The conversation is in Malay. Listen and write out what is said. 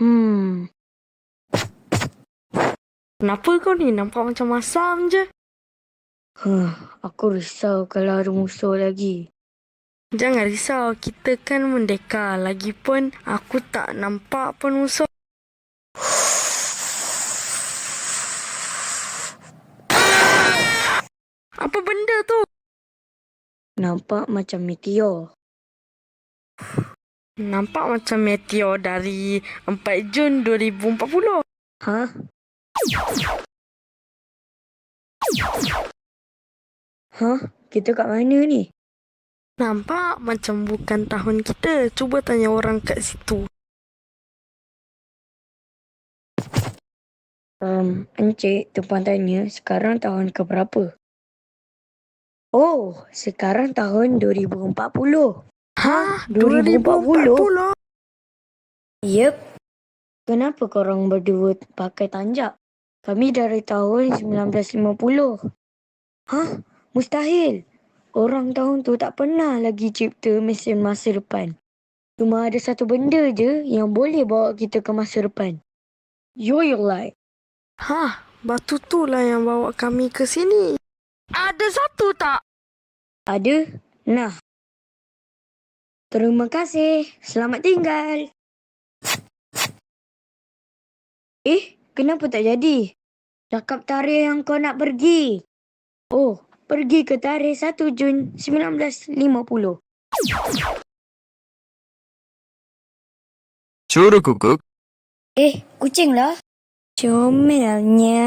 Hmm. Kenapa kau ni nampak macam masam je? Huh, aku risau kalau ada musuh lagi. Jangan risau, kita kan mendekar. Lagipun aku tak nampak pun musuh. Apa benda tu? Nampak macam meteor. Nampak macam meteor dari 4 Jun 2040. Hah? Hah? Kita kat mana ni? Nampak macam bukan tahun kita. Cuba tanya orang kat situ. Um, Encik, tumpang tanya sekarang tahun ke berapa? Oh, sekarang tahun 2040. Hah? 2040? Yep. Kenapa korang berdua pakai tanjak? Kami dari tahun 1950. Hah? Mustahil. Orang tahun tu tak pernah lagi cipta mesin masa depan. Cuma ada satu benda je yang boleh bawa kita ke masa depan. Your light. Hah? Batu tu lah yang bawa kami ke sini. Ada satu tak? Ada? Nah. Terima kasih. Selamat tinggal. Eh, kenapa tak jadi? Cakap tarikh yang kau nak pergi. Oh, pergi ke tarikh 1 Jun 1950. Curuguguk, Eh, kucing lah. Comelnya.